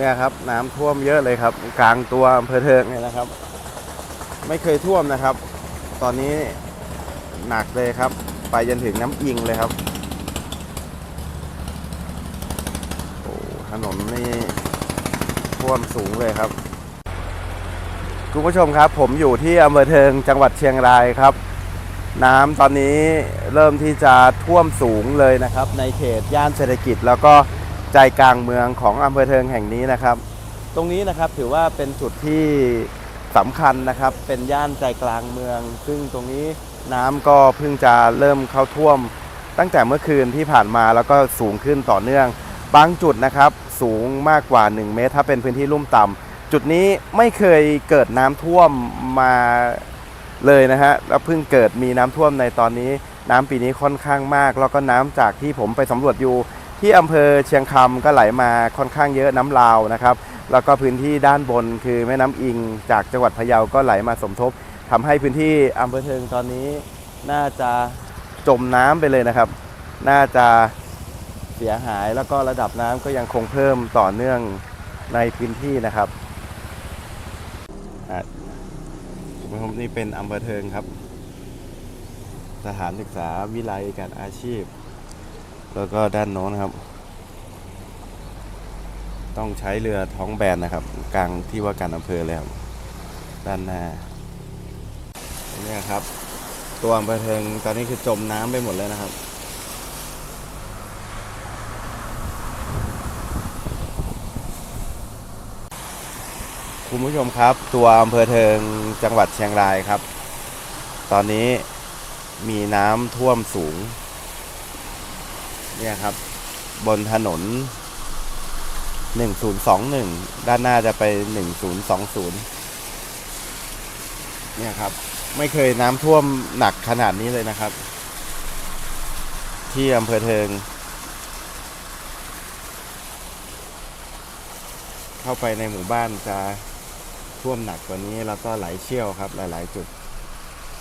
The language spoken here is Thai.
เนี่ยครับน้ำท่วมเยอะเลยครับ กลางตัวอำเภอเทิงเนี่ยนะครับ ไม่เคยท่วมนะครับ ตอนนี้หนักเลยครับ ไปจนถึงน้ำอิงเลยครับโอ้ถนนนี่ท่วมสูงเลยครับคุณผู้ชมครับ ผมอยู่ที่อำเภอเทิงจังหวัดเชียงรายครับ น้ำตอนนี้เริ่มที่จะท่วมสูงเลยนะครับ ในเขตย่านเศรษฐกิจแล้วก็ ใจกลางเมืองของอำเภอเทิงแห่งนี้นะครับ ตรงนี้นะครับถือว่าเป็นจุดที่สำคัญนะครับเป็นย่านใจกลางเมือง ซึ่งตรงนี้น้ำก็เพิ่งจะเริ่มเข้าท่วม ตั้งแต่เมื่อคืนที่ผ่านมาแล้วก็สูงขึ้นต่อเนื่อง บางจุดนะครับสูงมากกว่า 1 เมตร ถ้าเป็นพื้นที่ลุ่มต่ำจุดนี้ไม่เคยเกิดน้ำท่วมมาเลยนะฮะแล้วเพิ่งเกิดมีน้ำท่วมในตอนนี้ น้ำปีนี้ค่อนข้างมาก แล้วก็น้ำจากที่ผมไปสำรวจอยู่ ที่อำเภอเชียงคำก็ไหลมาค่อนข้างเยอะน้ำลาวนะครับ แล้วก็พื้นที่ด้านบนคือแม่น้ำอิงจากจังหวัดพะเยาก็ไหลมาสมทบทำให้พื้นที่อำเภอเทิงตอนนี้น่าจะจมน้ำไปเลยนะครับ น่าจะเสียหายแล้วก็ระดับน้ำก็ยังคงเพิ่มต่อเนื่องในพื้นที่นะครับคุณผู้ชมนี่เป็นอำเภอเทิงครับ สถานศึกษาวิไลการอาชีพ แล้วก็ด้านโน้นครับ ต้องใช้เรือท้องแบนนะครับ กลางที่ว่าการอำเภอเลยครับ ด้านหน้าเนี่ยครับ ตัวอำเภอเทิงตอนนี้คือจมน้ำไปหมดเลยนะครับคุณผู้ชมครับ ตัวอำเภอเทิงจังหวัดเชียงรายครับ ตอนนี้มีน้ำท่วมสูง เนี่ยครับ บนถนน 1021 ด้านหน้าจะไป 1020 เนี่ยครับ ไม่เคยน้ำท่วมหนักขนาดนี้เลยนะครับ ที่อำเภอเทิง เข้าไปในหมู่บ้านจะท่วมหนักกว่านี้แล้วก็ไหลเชี่ยวครับหลาย ๆ จุด